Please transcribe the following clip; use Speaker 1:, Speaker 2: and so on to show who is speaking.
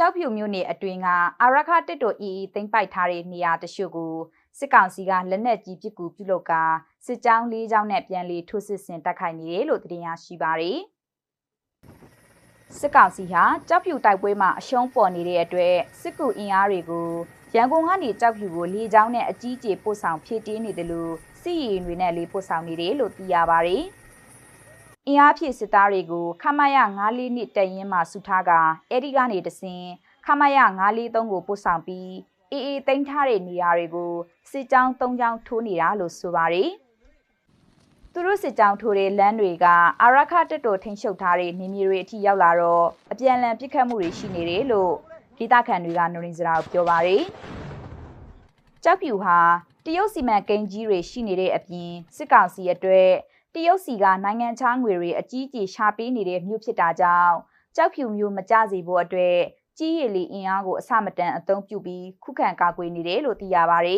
Speaker 1: ကြောက်ဖြူမြို့နယ်အတွင်းကအာရခတစ်တော်အီသိမ့်ပိုက်ထားတဲ့နေရာတချို့ကိုစစ်ကောင်စီကလက်နက်ကြီးပစ်ကူပြုလုပ်ကာစစ်ကြောင်း၄ကြောင်းနဲ့ပြန်လည်ထိုးစစ်ဆင်တိုက်ခိုက်နေတယ်လို့သတင်းရရှိပါရယ်စစ်ကောင်စီဟာကြောက်ဖြူတိုက်ပွဲမှာအရှုံးပေါ်နေတဲ့အတွက်စစ်ကူအင်အားတွေကိုရန်ကုန်ကနေကြောက်ဖြူကိုလေကြောင်းနဲ့အကြီးအကျယ်ပို့ဆောင်ဖြည့်တင်းနေတယ်လို့စစ်ရင်တွေနဲ့လေးပို့ဆောင်နေတယ်လို့သိရပါရယ် အင်အားဖြည့်စစ်သားတွေကိုခမရ94နှစ်တရင်မှစုထားကအဲ့ဒီကနေတစင်ခမရ943ကိုပို့ဆောင်ပြီးအေးအေးတင်ထားတဲ့နေရာတွေကိုစစ်ကြောင်း၃ကြောင်းထိုးနေတာလို့ဆိုပါတယ်။သူတို့စစ်ကြောင်းထိုးတဲ့လမ်းတွေကအာရခတက်တော်ထိန်ချုပ်ထားတဲ့နေမြေတွေအထိရောက်လာတော့အပြန်အလှန်ပစ်ခတ်မှုတွေရှိနေတယ်လို့ဒေသခံတွေကနရင်းစရာကိုပြောပါတယ်။ကြောက်ဖြူဟာတရုတ်စီမံကိန်းကြီးတွေရှိနေတဲ့အပြင်စစ်ကောင်စီအတွက် တရုတ်စီကနိုင်ငံခြားငွေတွေအကြီးအကျယ်ရှာပေးနေတဲ့မြို့ဖြစ်တာကြောင့်ကြောက်ဖြူမျိုးမကြစေဖို့အတွက်ကြီးရည်လီအင်အားကိုအစမတန်အသုံးပြုပြီးခုခံကာကွယ်နေတယ်လို့သိရပါဗျ